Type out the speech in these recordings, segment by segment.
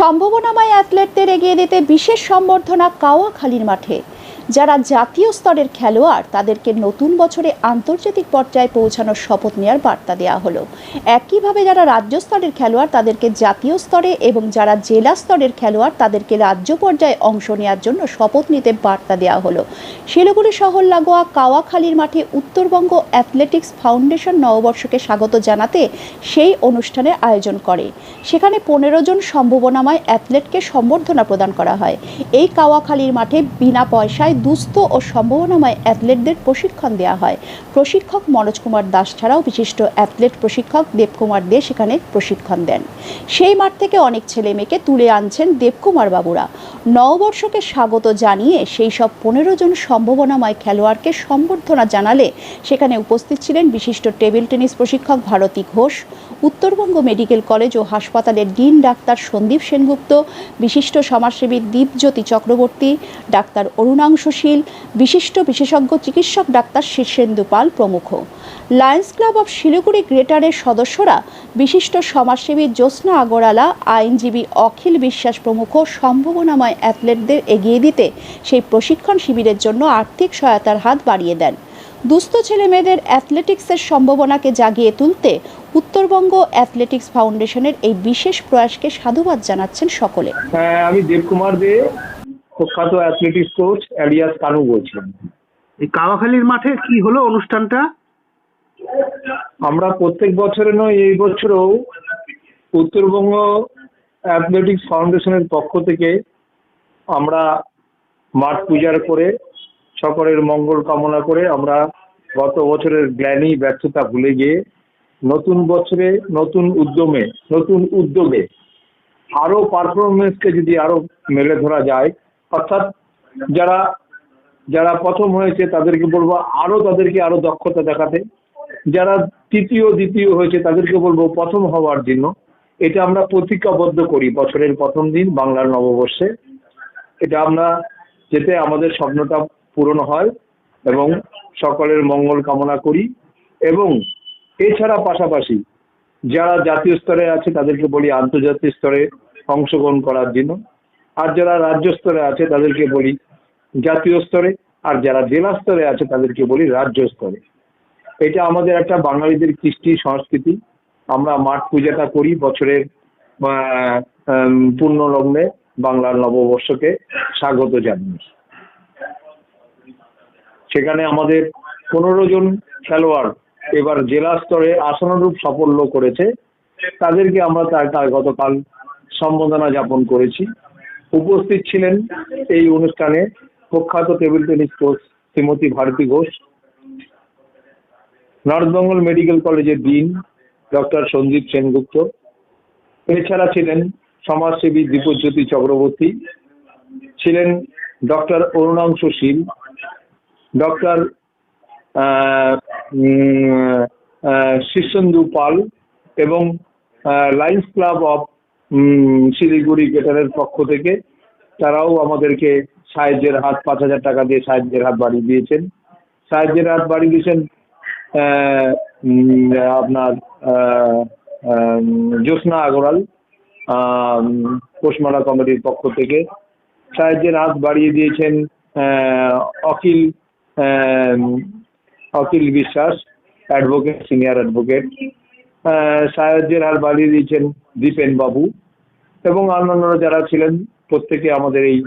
সম্ভাবনাময় অ্যাথলেটদের এগিয়ে দিতে বিশেষ সম্বর্ধনা কাওয়াখালীর মাঠে। যারা জাতীয় স্তরের খেলোয়াড়, তাদেরকে নতুন বছরে আন্তর্জাতিক পর্যায়ে পৌঁছানোর শপথ নেওয়ার বার্তা দেওয়া হলো। একইভাবে যারা রাজ্য স্তরের খেলোয়াড়, তাদেরকে জাতীয় স্তরে এবং যারা জেলা স্তরের খেলোয়াড়, তাদেরকে রাজ্য পর্যায়ে অংশ নেওয়ার জন্য শপথ নিতে বার্তা দেওয়া হলো। শিলিগুড়ি শহর, লাগোয়া, কাওয়াখালীর মাঠে উত্তরবঙ্গ অ্যাথলেটিক্স ফাউন্ডেশন নববর্ষকে স্বাগত জানাতে সেই অনুষ্ঠানের আয়োজন করে। সেখানে পনেরো জন সম্ভাবনাময় অ্যাথলেটকে সম্বর্ধনা প্রদান করা হয়। এই কাওয়াখালীর মাঠে বিনা পয়সায় দুস্থ ও সম্ভাবনাময় অ্যাথলেটদের প্রশিক্ষণ দেওয়া হয়। প্রশিক্ষক মনোজ কুমার দাস ছাড়াও বিশিষ্ট অ্যাথলেট প্রশিক্ষক দেবকুমার দে সেখানে প্রশিক্ষণ দেন। সেই মাঠ থেকে অনেক ছেলে মেয়েকে তুলে আনছেন দেবকুমার বাবুরা। নববর্ষকে স্বাগত জানিয়ে সেই সব পনেরো জন সম্ভাবনাময় খেলোয়াড়কে সম্বর্ধনা জানালে সেখানে উপস্থিত ছিলেন বিশিষ্ট টেবিল টেনিস প্রশিক্ষক ভারতী ঘোষ, উত্তরবঙ্গ মেডিকেল কলেজ ও হাসপাতালের ডিন ডাক্তার সন্দীপ সেনগুপ্ত, বিশিষ্ট সমাজসেবী দীপজ্যোতি চক্রবর্তী, ডাক্তার অরুণাংশু শীল বিশিষ্ট বিশেষজ্ঞ চিকিৎসক ডাক্তার শীর্ষেন্দু পাল প্রমুখ। লায়ন্স ক্লাব অব শিলিগুড়ি গ্রেটারের সদস্যরা বিশিষ্ট সমাজসেবী জ্যোৎস্না আগরওয়ালা, আইনজীবী অখিল বিশ্বাস প্রমুখ, সম্ভাবনাময় অ্যাথলেটদের এগিয়ে দিতে সেই প্রশিক্ষণ শিবিরের জন্য আর্থিক সহায়তার হাত বাড়িয়ে দেন। দুস্থ ছেলেমেয়েদের অ্যাথলেটিক্সের সম্ভাবনাকে জাগিয়ে তুলতে উত্তরবঙ্গ অ্যাথলেটিক্স ফাউন্ডেশনের এই বিশেষ প্রয়াসকে সাধুবাদ জানাচ্ছেন সকলে। হ্যাঁ আমি দেবকুমার দে প্রখ্যাত অ্যাথলেটিক্স কোচ অ্যালিয়াস কানু বলছিলাম এই কাওয়াখালীর মাঠে কি হলো অনুষ্ঠানটা? আমরা প্রত্যেক বছরে নয় এই বছরও উত্তরবঙ্গ অ্যাথলেটিক্স ফাউন্ডেশনের পক্ষ থেকে আমরা মাঠ পূজার করে সকলের মঙ্গল কামনা করে আমরা গত বছরের গ্ল্যানি ব্যর্থতা ভুলে গিয়ে নতুন বছরে নতুন উদ্যমে নতুন উদ্যোগে আরও পারফরমেন্সকে যদি আরও মেলে ধরা যায় অর্থাৎ যারা যারা প্রথম হয়েছে তাদেরকে বলব আরও তাদেরকে আরও দক্ষতা দেখাতে। যারা তৃতীয়, দ্বিতীয় হয়েছে তাদেরকে বলব প্রথম হওয়ার জন্য। এটা আমরা প্রতিজ্ঞাবদ্ধ করি বছরের প্রথম দিন বাংলার নববর্ষে। এটা আমরা যেতে আমাদের স্বপ্নটা পূরণ হয় এবং সকলের মঙ্গল কামনা করি। এবং এছাড়া পাশাপাশি যারা জাতীয় স্তরে আছে তাদেরকে বলি আন্তর্জাতিক স্তরে অংশগ্রহণ করার জন্য। আর যারা রাজ্য স্তরে আছে তাদেরকে বলি জাতীয় স্তরে, আর যারা জেলা স্তরে আছে তাদেরকে বলি রাজ্য স্তরে। এটা আমাদের একটা বাঙালিদের কৃষ্টি সংস্কৃতি। আমরা মাঠ পূজাটা করি বছরের পূর্ণ লগ্নে বাংলার নববর্ষকে স্বাগত জানিয়ে। সেখানে আমাদের পনেরো জন খেলোয়াড় এবার জেলা স্তরে আশানুরূপ সাফল্য করেছে। তাদেরকে আমরা তার গতকাল সম্বোধনা যাপন করেছি। উপস্থিত ছিলেন এই অনুষ্ঠানে প্রখ্যাত table tennis coach Shrimati Bharati Ghosh north Bengal medical কলেজের ডিন ডক্টর সন্দীপ সেনগুপ্ত এছাড়া ছিলেন সমাজসেবী দীপজ্যোতি চক্রবর্তী, ছিলেন ডক্টর অরুণাংশু শীল ডক্টর শীর্ষেন্দু পাল এবং লাইন্স ক্লাব অফ শিলিগুড়ি গেটারের পক্ষ থেকে তারাও আমাদেরকে সাহায্যের হাত, পাঁচ হাজার টাকা দিয়ে সাহায্যের হাত বাড়িয়ে দিয়েছেন। সাহায্যের হাত বাড়িয়ে দিয়েছেন আপনার জ্যোৎস্না আগরওয়াল পোষমারা কমিটির পক্ষ থেকে। সাহায্যের হাত বাড়িয়ে দিয়েছেন অখিল অখিল বিশ্বাস, অ্যাডভোকেট, সিনিয়র অ্যাডভোকেট। সাহায্যের হাত বাড়িয়ে দিয়েছেন দীপেন বাবু। এবং অন্যান্যরা যারা ছিলেন, প্রত্যেকে আমাদের এই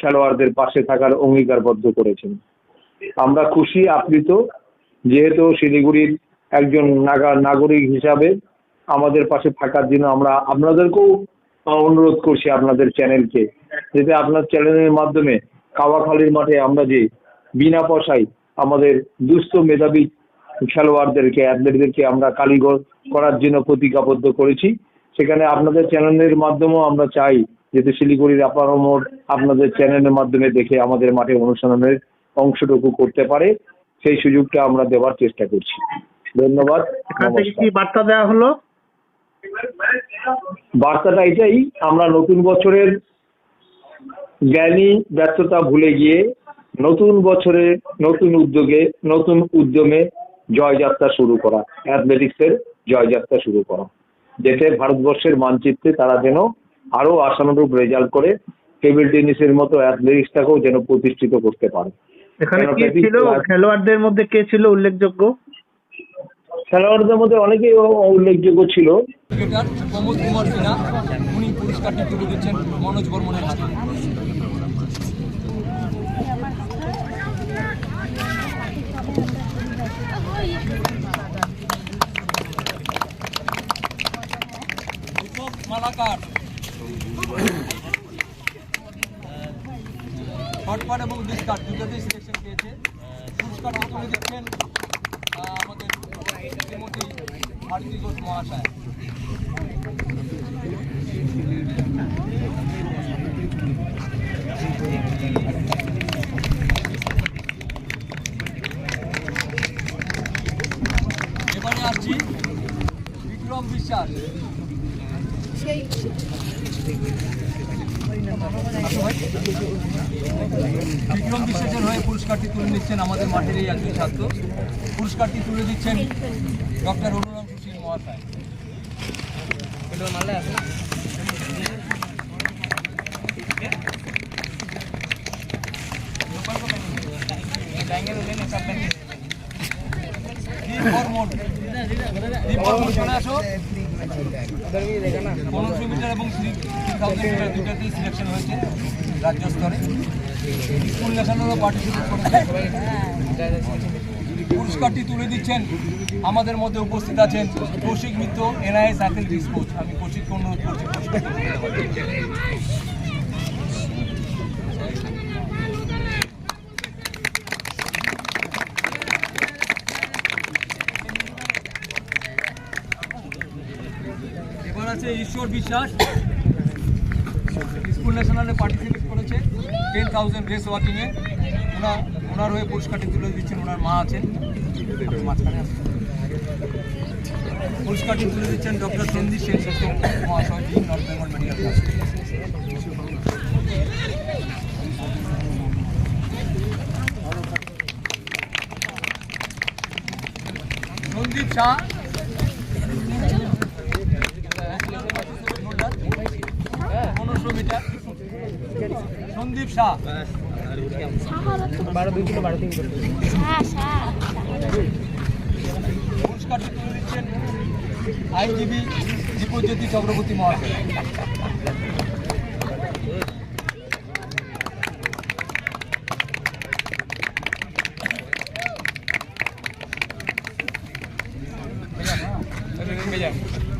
খেলোয়াড়দের পাশে থাকার অঙ্গীকারবদ্ধ করেছেন। আমরা খুশি, আপ্লিত, যেহেতু শিলিগুড়ির একজন নাগা, নাগরিক হিসাবে আমাদের পাশে থাকার জন্য আমরা আপনাদেরকেও অনুরোধ করছি আপনাদের চ্যানেলকে, যাতে আপনার চ্যানেলের মাধ্যমে কাওয়াখালীর মাঠে আমরা যে বিনা পয়সায় আমাদের দুস্থ মেধাবী খেলোয়াড়দেরকে, অ্যাথলেটদেরকে আমরা কারিগর করার জন্য প্রতিজ্ঞাবদ্ধ করেছি সেখানে আপনাদের চ্যানেলের মাধ্যমেও আমরা চাই যাতে শিলিগুড়ির আপামর আপনাদের চ্যানেলের মাধ্যমে দেখে আমাদের মাঠে অনুশীলনের অংশটুকু করতে পারে সেই সুযোগটা আমরা দেওয়ার চেষ্টা করছি। ধন্যবাদ। কি বার্তা দেওয়া হলো? বার্তাটা এটাই আমরা নতুন বছরের জ্ঞানী ব্যর্থতা ভুলে গিয়ে নতুন বছরে নতুন উদ্যোগে নতুন উদ্যমে জয়যাত্রা শুরু করা অ্যাথলেটিক্সের জয়যাত্রা শুরু করা। যাতে ভারতবর্ষের মানচিত্রে তারা যেন আরও আশানুরূপ রেজাল্ট করে টেবিল টেনিসের মতো অ্যাথলেটিক্সটাকেও যেন প্রতিষ্ঠিত করতে পারে। এখানে কে ছিল? খেলোয়াড়দের মধ্যে কে ছিল উল্লেখযোগ্য? খেলোয়াড়দের মধ্যে অনেকেই উল্লেখযোগ্য ছিল। প্রমোদ কুমার সিনহা উনি পুরস্কারটি তুলে দিচ্ছেন মনোজ বর্মনের হাতে। মালাকার। শর্টপাট এবং ডিসকাট দুটোতেই সিলেকশন পেয়েছে। পুরস্কারটি তুলে দিচ্ছেন আহ, আমাদের শ্রীমতী ভারতী ঘোষ মহাশয়। এবারে আসছি বিক্রম বিশ্বাস। বিক্রম বিশ্বাসের হয়ে পুরস্কারটি তুলে নিচ্ছেন আমাদের মাঠের এই একজন ছাত্র। পুরস্কারটি তুলে দিচ্ছেন ডক্টর অনুরাম সুশীল মহাশয়। পনেরোশো মিটার এবং থ্রি থাউজেন্ড মিটার দুটাতেই সিলেকশন হয়েছে রাজ্য স্তরে। স্কুল পার্টিসিপেট করেছে। পুরস্কারটি তুলে দিচ্ছেন আমাদের মধ্যে উপস্থিত আছেন Kaushik Mitra, NIS athletics coach আমি কৌশিককে অনুরোধ করছি। আছে ঈশ্বর বিশ্বাস। স্কুল ন্যাশনালে পার্টিসিপেট করেছে। টেন থাউজেন্ড রেস ওয়াকিংয়ে ওনার ওনার হয়ে পুরস্কারটি তুলে দিচ্ছেন, ওনার মা আছেন। মাঝখানে। পুরস্কারটি তুলে দিচ্ছেন ডক্টর সন্দীপ সেন মহাশয় ji north Bengal medical Sandip Shah পনেরোশো মিটার সন্দীপ শাহ। পুরস্কারটি তুলে দিচ্ছেন আইনজীবী দীপজ্যোতি চক্রবর্তী মহাশয়।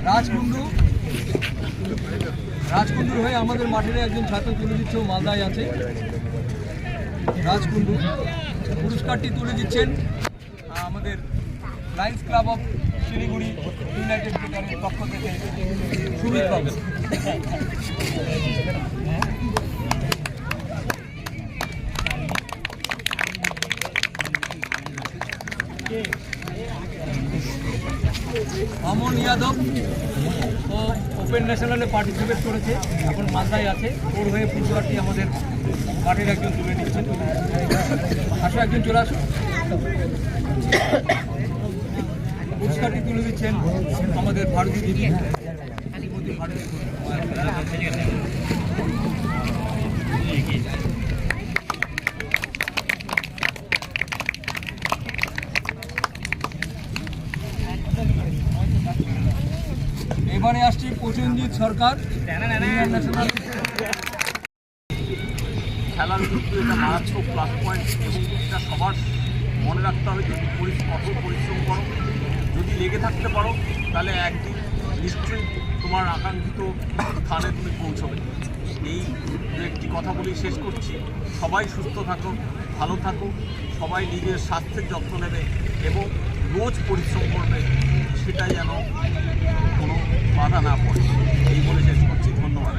রাজকুন্ডু রাজকুন্ডুর হয়ে আমাদের মাঠের একজন ছাত্র তুলে দিচ্ছে মালদায় আছে। রাজকুন্ডু পুরস্কারটি তুলে দিচ্ছেন আমাদের lions club of Siliguri united ক্রিকেটের পক্ষ থেকে সুমিত বাবু। অমন যাদব ও ওপেন ন্যাশনালে পার্টিসিপেট করেছে। এখন মাথায় আছে। ওর হয়ে পুরস্কারটি আমাদের পার্টির একজন তুলে নিচ্ছেন। আসো, একজন চলে আসো। পুরস্কারটি তুলে দিচ্ছেন আমাদের ভারতী দিদি। এবারে প্রসেনজিৎ সরকার। খেলার কিন্তু এটা মারাত্মক প্লাস পয়েন্ট এবং এটা সবার মনে রাখতে হবে, যদি কঠোর পরিশ্রম করো, যদি লেগে থাকতে পারো, তাহলে একদিন নিশ্চয়ই তোমার আকাঙ্ক্ষিত স্থানে তুমি পৌঁছবে। এই একটি কথা বলেই শেষ করছি। সবাই সুস্থ থাকো, ভালো থাকো, সবাই নিজের স্বাস্থ্যের যত্ন নেবে এবং রোজ পরিশ্রম করবে সেটা যেন কোনো বাধা না পড়ে এই বলে করছি ধন্যবাদ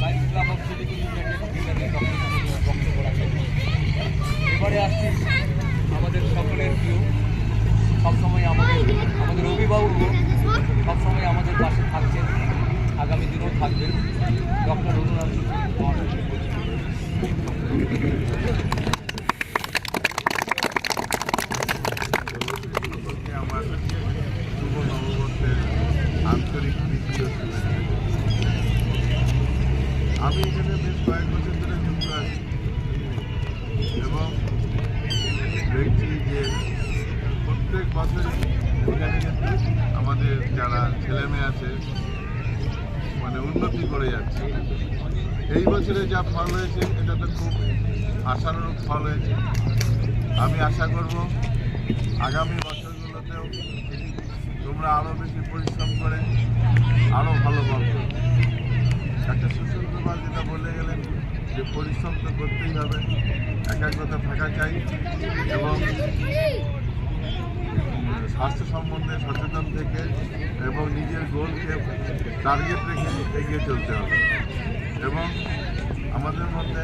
life club of Siliguri united ক্রিকেটের পক্ষ থেকে বক্তব্য রাখেন এবারে আসছি আমাদের সকলের প্রিয় সবসময় আমাদের আমাদের অভিভাবক সবসময় আমাদের পাশে থাকছেন আগামী দিনেও থাকবেন ডক্টর অনুরাগ মহাশয় বিশ্বস্ত মেডিকেল আমি এখানে বেশ কয়েক বছর ধরে যুক্ত আছি এবং দেখছি যে প্রত্যেক বছরই এখানে কিন্তু আমাদের যারা ছেলেমেয়ে আছে মানে উন্নতি করে যাচ্ছে। এই বছরে যা ফল হয়েছে, এটা তো খুব আশানুরূপ ফল হয়েছে। আমি আশা করব, আগামী বছরগুলোতেও তোমরা আরও বেশি পরিশ্রম করে আরও ভালো ফল একটা সুশীল কুমার যেটা বলে গেলেন যে, পরিশ্রম তো করতেই হবে, একাগ্রতা থাকা চাই। এবং স্বাস্থ্য সম্বন্ধে সচেতন থেকে এবং নিজের গোলকে টার্গেট রেখে এগিয়ে চলতে হবে। এবং আমাদের মধ্যে